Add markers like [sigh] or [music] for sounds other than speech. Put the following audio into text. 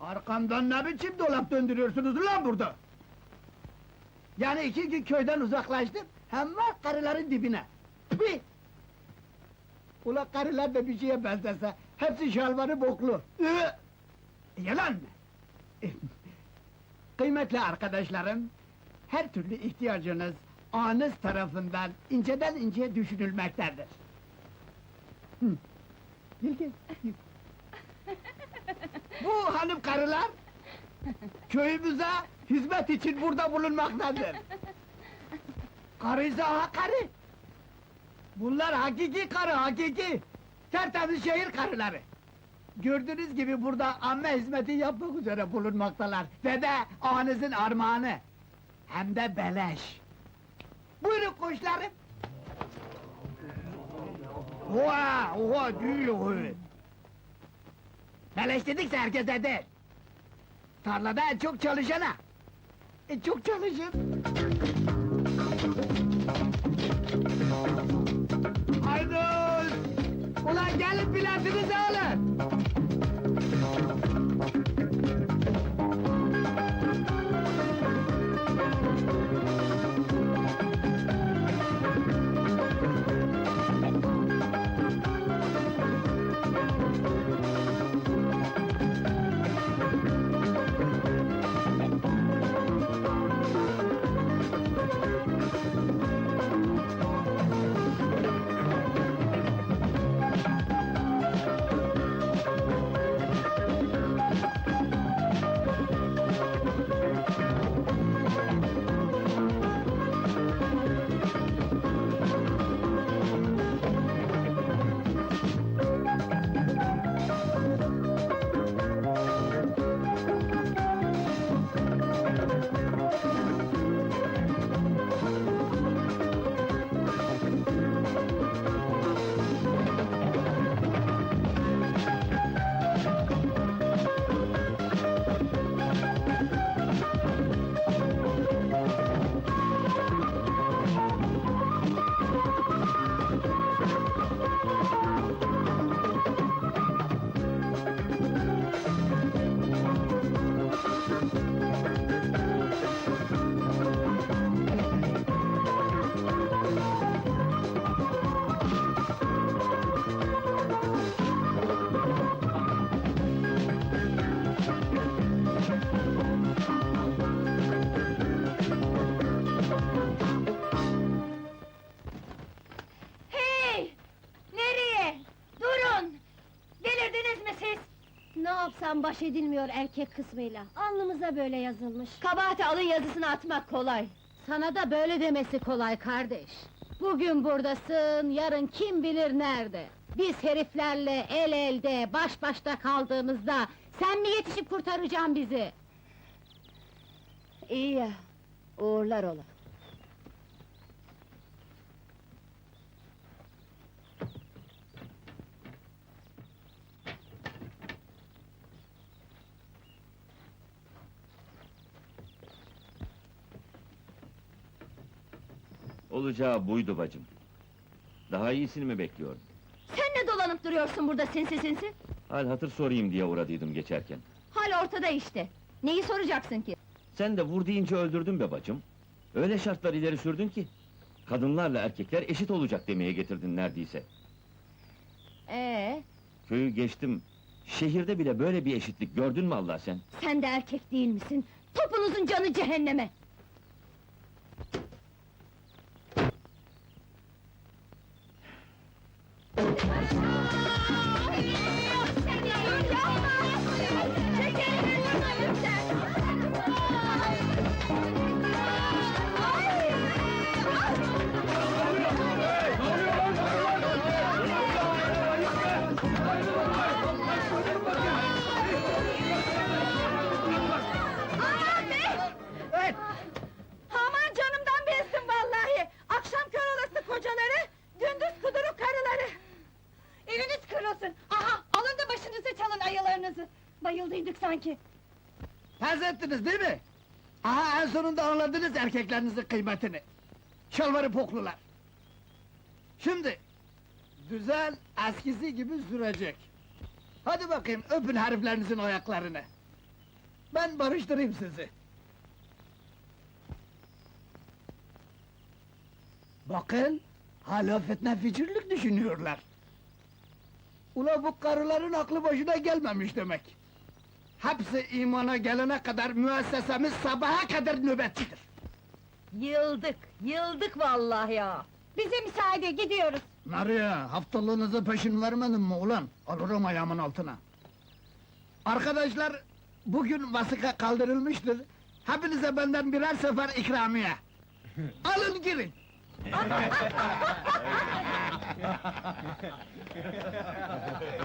Arkamdan ne biçim dolap döndürüyorsunuz ulan burada? Yani iki gün köyden uzaklaştım, hem var karıların dibine. Bir! Ula karılar da bir şeye benzese, hepsi şalvarı boklu. Ü! Yalan mı? [laughs] Kıymetli arkadaşlarım, her türlü ihtiyacınız ağınız tarafından inceden inceye düşünülmektedir. Hı. Gel. Bu hanım karılar köyümüze hizmet için burada bulunmaktadır. Karıysa ha karı. Bunlar hakiki karı, hakiki. Tertemiz şehir karıları. Gördüğünüz gibi burada amme hizmeti yapmak üzere bulunmaktalar. Ve de ağanızın armağanı. Hem de beleş. Buyurun koçlarım. Oha, oha, o. Beleş dedikse herkese değil. Tarlada çok çalışana. E çok çalışın. Haydi! Ulan gelin biletinizi alın! Ne yapsam baş edilmiyor erkek kısmıyla. Alnımıza böyle yazılmış. Kabahati alın yazısını atmak kolay. Sana da böyle demesi kolay kardeş. Bugün buradasın, yarın kim bilir nerede. Biz heriflerle el elde, baş başta kaldığımızda... ...sen mi yetişip kurtaracaksın bizi? İyi ya, uğurlar ola. Olacağı buydu bacım. Daha iyisini mi bekliyordun? Sen ne dolanıp duruyorsun burada sinsi sinsi? Hal hatır sorayım diye uğradıydım geçerken. Hal ortada işte. Neyi soracaksın ki? Sen de vur deyince öldürdün be bacım. Öyle şartlar ileri sürdün ki... ...kadınlarla erkekler eşit olacak demeye getirdin neredeyse. Ee, Köyü geçtim. Şehirde bile böyle bir eşitlik gördün mü Allah sen? sen de erkek değil misin? Topunuzun canı cehenneme! Sanki! Pes ettiniz değil mi? Aha en sonunda anladınız erkeklerinizin kıymetini. Şalvarı poklular. Şimdi, düzen eskisi gibi sürecek. Hadi bakayım öpün heriflerinizin ayaklarını. Ben barıştırayım sizi. Bakın, hala fitne ficirlik düşünüyorlar. Ula bu karıların aklı başına gelmemiş demek. Hepsi imana gelene kadar müessesemiz sabaha kadar nöbetçidir. Yıldık, yıldık vallahi ya! Bize müsaade, gidiyoruz! Nereye? Haftalığınızı peşin vermedin mi ulan? Alırım ayağımın altına. Arkadaşlar, bugün vasıka kaldırılmıştır. Hepinize benden birer sefer ikramiye. [laughs] Alın girin! [laughs]